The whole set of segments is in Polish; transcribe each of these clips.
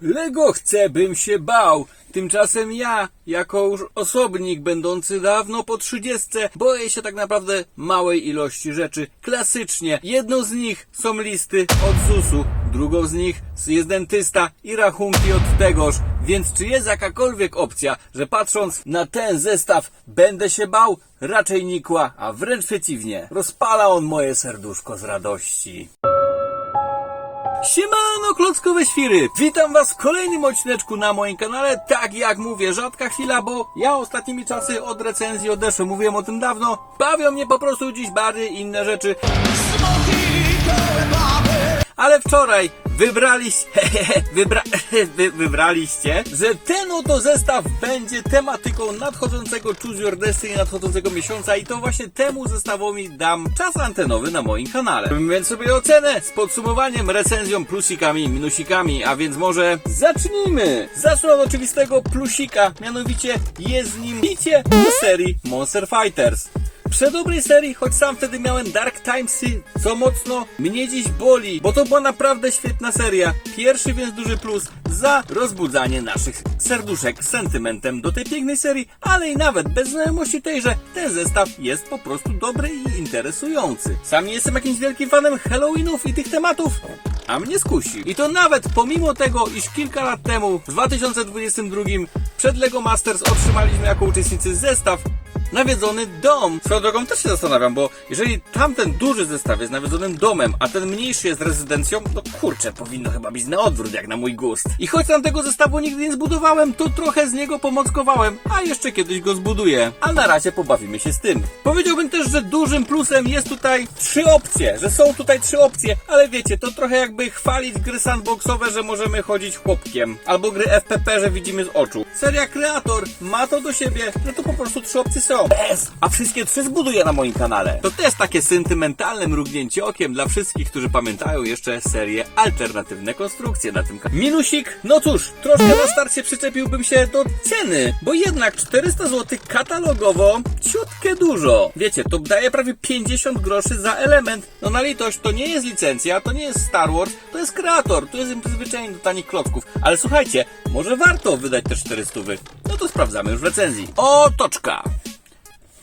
Lego chce, bym się bał. Tymczasem ja, jako już osobnik będący dawno po trzydziestce, boję się tak naprawdę małej ilości rzeczy. Klasycznie, jedną z nich są listy od ZUS-u, drugą z nich jest dentysta i rachunki od tegoż. Więc czy jest jakakolwiek opcja, że patrząc na ten zestaw będę się bał? Raczej nikła, a wręcz przeciwnie. Rozpala on moje serduszko z radości. Siemano klockowe świry! Witam was w kolejnym odcineczku na moim kanale. Tak jak mówię, rzadka chwila, bo ja ostatnimi czasy od recenzji odeszłem, mówiłem o tym dawno. Bawią mnie po prostu dziś bardziej inne rzeczy. Ale wczoraj wybraliście, wybra, wy, wybraliście, że ten oto zestaw będzie tematyką nadchodzącego Choose Your Destiny nadchodzącego miesiąca i to właśnie temu zestawowi dam czas antenowy na moim kanale. Więc sobie ocenę z podsumowaniem, recenzją, plusikami minusikami, a więc może zacznijmy! Zacznę od oczywistego plusika, mianowicie jest nim bicie do serii Monster Fighters. Przy dobrej serii, choć sam wtedy miałem Dark Timesy, co mocno mnie dziś boli, bo to była naprawdę świetna seria. Pierwszy więc duży plus za rozbudzanie naszych serduszek sentymentem do tej pięknej serii, ale i nawet bez znajomości tejże, ten zestaw jest po prostu dobry i interesujący. Sam nie jestem jakimś wielkim fanem Halloweenów i tych tematów, a mnie skusił. I to nawet pomimo tego, iż kilka lat temu, w 2022, przed LEGO Masters otrzymaliśmy jako uczestnicy zestaw nawiedzony dom. Swoją drogą też się zastanawiam, bo jeżeli tamten duży zestaw jest nawiedzonym domem, a ten mniejszy jest rezydencją, no kurczę, powinno chyba być na odwrót, jak na mój gust. I choć tam tego zestawu nigdy nie zbudowałem, to trochę z niego pomockowałem, a jeszcze kiedyś go zbuduję. A na razie pobawimy się z tym. Powiedziałbym też, że dużym plusem jest tutaj trzy opcje, że są tutaj trzy opcje, ale wiecie, to trochę jakby chwalić gry sandboxowe, że możemy chodzić chłopkiem, albo gry FPP, że widzimy z oczu. Seria Kreator ma to do siebie, że to po prostu trzy opcje są. Bez, a wszystkie trzy zbuduję na moim kanale. To też takie sentymentalne mrugnięcie okiem dla wszystkich, którzy pamiętają jeszcze serię alternatywne konstrukcje na tym kanale. Minusik, no cóż, troszkę na starcie przyczepiłbym się do ceny, bo jednak 400 zł katalogowo ciutkę dużo. Wiecie, to daje prawie 50 groszy za element. No na litość, to nie jest licencja, to nie jest Star Wars, to jest kreator, to jest przyzwyczajenie do tanich klocków. Ale słuchajcie, może warto wydać te 400 wy. No to sprawdzamy już w recenzji. Otoczka!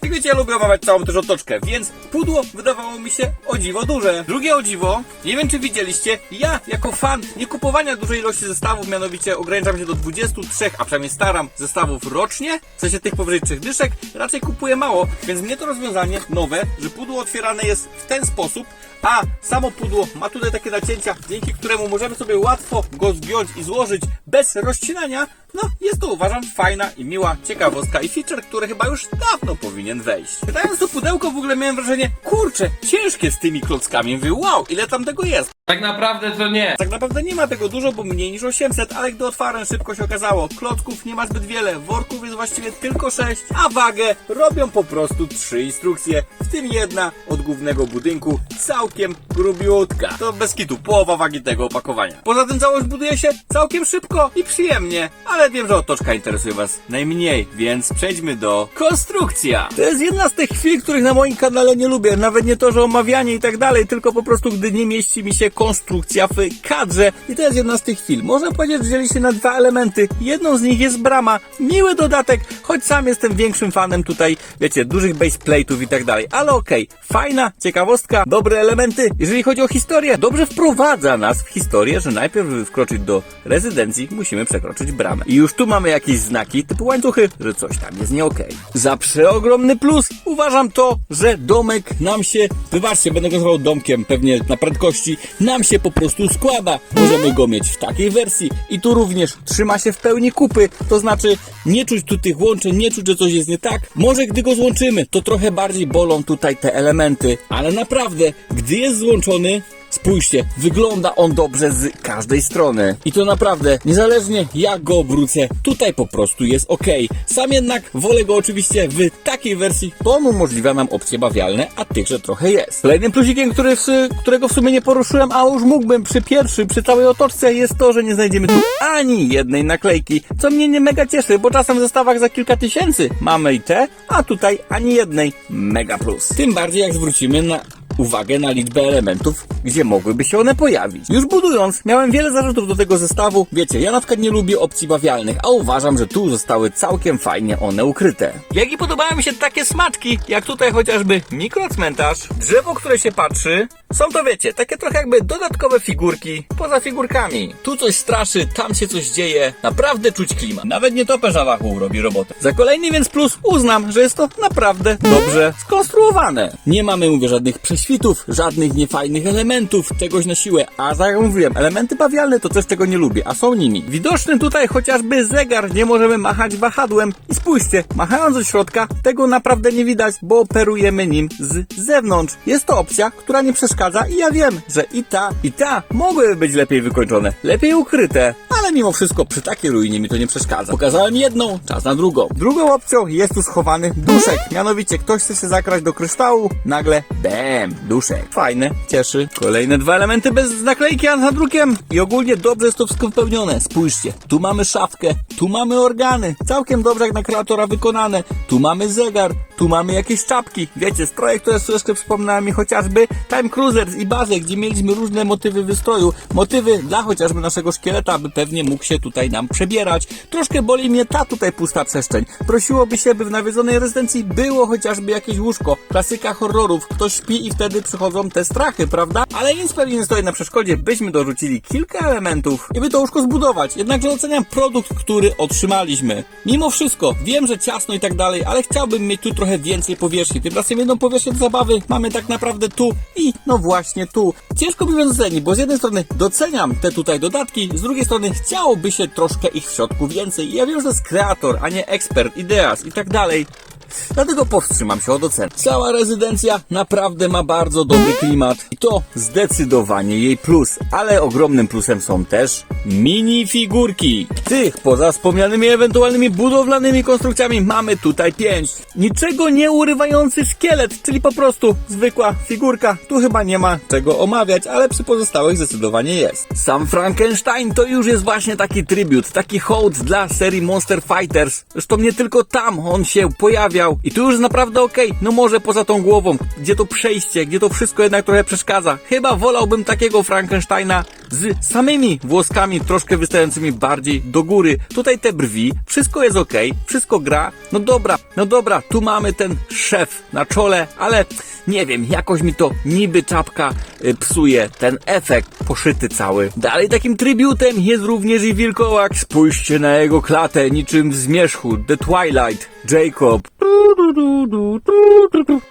Jak wiecie, ja lubię omawiać całą też otoczkę, więc pudło wydawało mi się o dziwo duże. Drugie o dziwo, nie wiem czy widzieliście, ja jako fan nie kupowania dużej ilości zestawów, mianowicie ograniczam się do 23, a przynajmniej staram zestawów rocznie, w sensie tych powyżej 3 dyszek, raczej kupuję mało, więc mnie to rozwiązanie nowe, że pudło otwierane jest w ten sposób, a samo pudło ma tutaj takie nacięcia, dzięki któremu możemy sobie łatwo go zgiąć i złożyć bez rozcinania. No, jest to uważam fajna i miła ciekawostka i feature, który chyba już dawno powinien wejść. Czytając to pudełko w ogóle miałem wrażenie, kurczę, ciężkie z tymi klockami. Mówię, wow, ile tam tego jest. Tak naprawdę to nie. Tak naprawdę nie ma tego dużo, bo mniej niż 800, ale gdy otwarłem szybko się okazało, klocków nie ma zbyt wiele, worków jest właściwie tylko 6, a wagę robią po prostu trzy instrukcje, w tym jedna od głównego budynku, całkiem grubiutka. To bez kitu, połowa wagi tego opakowania. Poza tym całość buduje się całkiem szybko i przyjemnie, ale wiem, że otoczka interesuje Was najmniej, więc przejdźmy do konstrukcja. To jest jedna z tych chwil, których na moim kanale nie lubię, nawet nie to, że omawianie i tak dalej, tylko po prostu gdy nie mieści mi się konstrukcja w kadrze i to jest jedna z tych chwil. Można powiedzieć, że dzieli się na dwa elementy. Jedną z nich jest brama, miły dodatek, choć sam jestem większym fanem tutaj, wiecie, dużych baseplate'ów i tak dalej, ale okej, fajna ciekawostka, dobre elementy. Jeżeli chodzi o historię, dobrze wprowadza nas w historię, że najpierw, żeby wkroczyć do rezydencji, musimy przekroczyć bramę. I już tu mamy jakieś znaki typu łańcuchy, że coś tam jest nie okej. Za przeogromny plus uważam to, że domek nam się, wybaczcie, będę go nazywał domkiem pewnie na prędkości, nam się po prostu składa. Możemy go mieć w takiej wersji i tu również trzyma się w pełni kupy, to znaczy nie czuć tu tych łączeń, nie czuć, że coś jest nie tak. Może gdy go złączymy, to trochę bardziej bolą tutaj te elementy, ale naprawdę, gdy jest złączony, Spójrzcie, wygląda on dobrze z każdej strony. I to naprawdę, niezależnie jak go obrócę, tutaj po prostu jest ok. Sam jednak wolę go oczywiście w takiej wersji, bo on umożliwia nam opcje bawialne, a tychże trochę jest. Kolejnym plusikiem, który którego w sumie nie poruszyłem, a już mógłbym przy pierwszym, przy całej otoczce, jest to, że nie znajdziemy tu ani jednej naklejki, co mnie nie mega cieszy, bo czasem w zestawach za kilka tysięcy mamy i te, a tutaj ani jednej. Mega plus. Tym bardziej jak zwrócimy na uwagę na liczbę elementów, gdzie mogłyby się one pojawić. Już budując, miałem wiele zarzutów do tego zestawu. Wiecie, ja na przykład nie lubię opcji bawialnych, a uważam, że tu zostały całkiem fajnie one ukryte. Jak i podobają mi się takie smaczki, jak tutaj chociażby mikrocmentarz, drzewo, które się patrzy. Są to, wiecie, takie trochę jakby dodatkowe figurki poza figurkami. Tu coś straszy, tam się coś dzieje. Naprawdę czuć klimat. Nawet nie topę Wahoo robi robotę. Za kolejny więc plus uznam, że jest to naprawdę dobrze skonstruowane. Nie mamy, mówię, żadnych prześwitów, żadnych niefajnych elementów, czegoś na siłę. A tak elementy bawialne to coś, czego nie lubię, a są nimi. Widoczny tutaj chociażby zegar, nie możemy machać wahadłem. I spójrzcie, machając do środka, tego naprawdę nie widać, bo operujemy nim z zewnątrz. Jest to opcja, która nie przeszkadza i ja wiem, że i ta, i ta mogłyby być lepiej wykończone, lepiej ukryte, ale mimo wszystko przy takiej ruinie mi to nie przeszkadza. Pokazałem jedną, czas na drugą. Drugą opcją jest tu schowany duszek. Mianowicie ktoś chce się zakraść do kryształu, nagle bam, duszek. Fajne, cieszy. Kolejne dwa elementy bez naklejki, a za drukiem. I ogólnie dobrze jest to wszystko wypełnione. Spójrzcie, tu mamy szafkę, tu mamy organy. Całkiem dobrze jak na kreatora wykonane. Tu mamy zegar, tu mamy jakieś czapki. Wiecie, stroje, które troszeczkę przypomniały mi chociażby Time Cruisers i bazę, gdzie mieliśmy różne motywy wystroju. Motywy dla chociażby naszego szkieleta, aby pewnie mógł się tutaj nam przebierać. Troszkę boli mnie ta tutaj pusta przestrzeń. Prosiłoby się, by w nawiedzonej rezydencji było chociażby jakieś łóżko. Klasyka horrorów. Ktoś śpi i wtedy przychodzą te strachy, prawda? Ale nic pewnie nie stoi na przeszkodzie, byśmy dorzucili kilka elementów i by to łóżko zbudować. Jednakże oceniam produkt, który otrzymaliśmy. Mimo wszystko, wiem, że ciasno i tak dalej, ale chciałbym mieć tu trochę więcej powierzchni. Tymczasem jedną powierzchnię do zabawy mamy tak naprawdę tu i no właśnie tu. Ciężko mi więc ocenić, bo z jednej strony doceniam te tutaj dodatki, z drugiej strony chciałoby się troszkę ich w środku więcej. Ja wiem, że jest kreator, a nie ekspert, ideas i tak dalej. Dlatego powstrzymam się od ocen. Cała rezydencja naprawdę ma bardzo dobry klimat i to zdecydowanie jej plus, ale ogromnym plusem są też minifigurki. Tych poza wspomnianymi ewentualnymi budowlanymi konstrukcjami mamy tutaj pięć. Niczego nie urywający szkielet, czyli po prostu zwykła figurka. Tu chyba nie ma czego omawiać, ale przy pozostałych zdecydowanie jest. Sam Frankenstein to już jest właśnie taki tribut, taki hołd dla serii Monster Fighters. Zresztą nie tylko tam on się i tu już naprawdę okej. No może poza tą głową, gdzie to przejście, gdzie to wszystko jednak trochę przeszkadza. Chyba wolałbym takiego Frankensteina z samymi włoskami troszkę wystającymi bardziej do góry. Tutaj te brwi, wszystko jest okej, wszystko gra. No dobra, no dobra, tu mamy ten szef na czole, ale nie wiem, jakoś mi to niby czapka y, psuje ten efekt poszyty cały. Dalej takim tributem jest również i wilkołak. Spójrzcie na jego klatę, niczym w zmierzchu The Twilight, Jacob.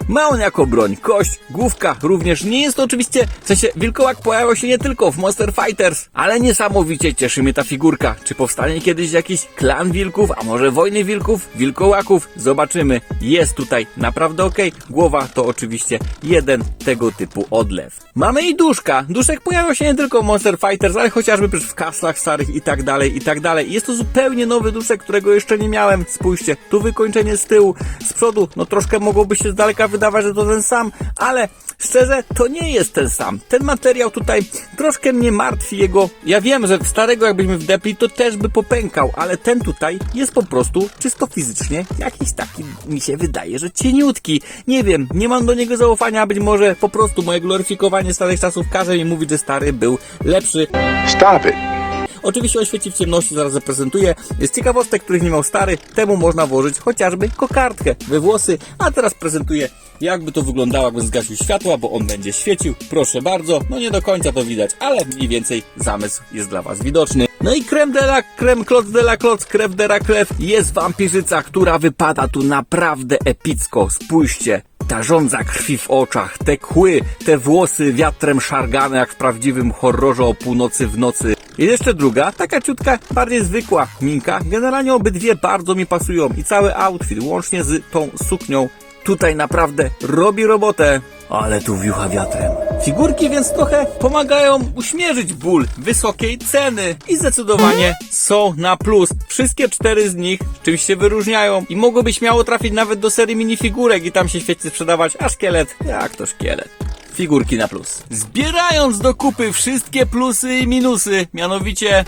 Ma on jako broń kość, główka również nie jest to oczywiście, w sensie wilkołak pojawiał się nie tylko w Monster Fighters, ale niesamowicie cieszy mnie ta figurka. Czy powstanie kiedyś jakiś klan wilków, a może wojny wilków, wilkołaków? Zobaczymy. Jest tutaj naprawdę ok. Głowa to oczywiście jeden tego typu odlew. Mamy i duszka. Duszek pojawiał się nie tylko w Monster Fighters, ale chociażby w kaslach starych i tak dalej, i tak dalej. Jest to zupełnie nowy duszek, którego jeszcze nie miałem. Spójrzcie, tu wykończenie z tyłu, z przodu, no troszkę mogłoby się z daleka wydawać, że to ten sam, ale szczerze, to nie jest ten sam. Ten materiał tutaj troszkę mnie martwi jego. Ja wiem, że starego jakbyśmy wdepli, to też by popękał, ale ten tutaj jest po prostu czysto fizycznie jakiś taki, mi się wydaje, że cieniutki. Nie wiem, nie mam do niego zaufania, być może po prostu moje gloryfikowanie starych czasów każe mi mówić, że stary był lepszy. Stop it. Oczywiście o w ciemności zaraz zaprezentuję. Z ciekawostek, których nie miał stary, temu można włożyć chociażby kokardkę we włosy. A teraz prezentuję, jakby to wyglądało, jakbym zgasił światła, bo on będzie świecił. Proszę bardzo, no nie do końca to widać, ale mniej więcej zamysł jest dla Was widoczny. No i creme de la creme, kloc de la kloc, krew de la krew. Jest wampirzyca, która wypada tu naprawdę epicko. Spójrzcie. Ta żądza krwi w oczach, te kły, te włosy wiatrem szargane jak w prawdziwym horrorze o północy w nocy. I jeszcze druga, taka ciutka, bardziej zwykła minka. Generalnie obydwie bardzo mi pasują i cały outfit, łącznie z tą suknią, tutaj naprawdę robi robotę. Ale tu wiucha wiatrem. Figurki więc trochę pomagają uśmierzyć ból wysokiej ceny i zdecydowanie są na plus. Wszystkie cztery z nich czymś się wyróżniają i mogłyby śmiało trafić nawet do serii minifigurek i tam się świetnie sprzedawać, a szkielet, jak to szkielet figurki na plus. Zbierając do kupy wszystkie plusy i minusy, mianowicie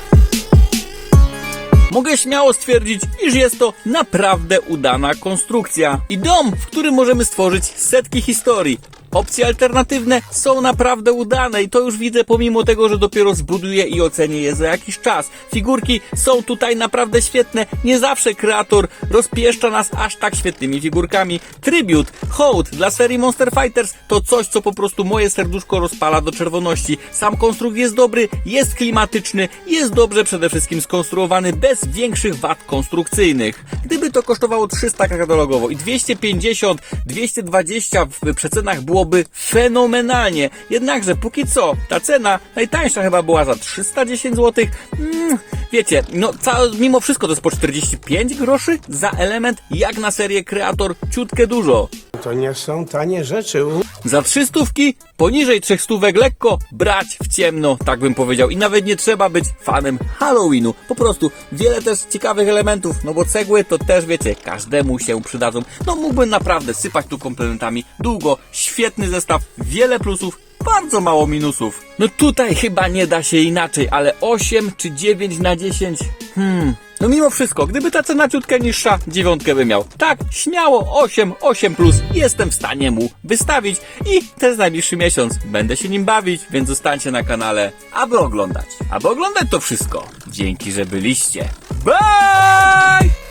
mogę śmiało stwierdzić, iż jest to naprawdę udana konstrukcja i dom, w którym możemy stworzyć setki historii. Opcje alternatywne są naprawdę udane i to już widzę pomimo tego, że dopiero zbuduję i ocenię je za jakiś czas. Figurki są tutaj naprawdę świetne. Nie zawsze kreator rozpieszcza nas aż tak świetnymi figurkami. Tribute, hołd dla serii Monster Fighters to coś, co po prostu moje serduszko rozpala do czerwoności. Sam konstrukt jest dobry, jest klimatyczny, jest dobrze przede wszystkim skonstruowany bez większych wad konstrukcyjnych. Gdyby to kosztowało 300 katalogowo i 250, 220 w przecenach byłoby fenomenalnie. Jednakże póki co ta cena najtańsza chyba była za 310 zł. Mm, wiecie, no ca- mimo wszystko to jest po 45 groszy za element jak na serię Kreator ciutkę dużo. To nie są tanie rzeczy. Za trzy stówki, poniżej trzech stówek lekko brać w ciemno, tak bym powiedział. I nawet nie trzeba być fanem Halloweenu. Po prostu wiele też ciekawych elementów, no bo cegły to też wiecie, każdemu się przydadzą. No mógłbym naprawdę sypać tu komplementami długo. Świetny zestaw, wiele plusów, bardzo mało minusów. No tutaj chyba nie da się inaczej, ale 8 czy 9 na 10, hmm... No mimo wszystko, gdyby ta cena ciutkę niższa, dziewiątkę by miał. Tak, śmiało 8, 8 plus jestem w stanie mu wystawić i ten najbliższy miesiąc będę się nim bawić, więc zostańcie na kanale, aby oglądać. Aby oglądać to wszystko. Dzięki, że byliście. Bye!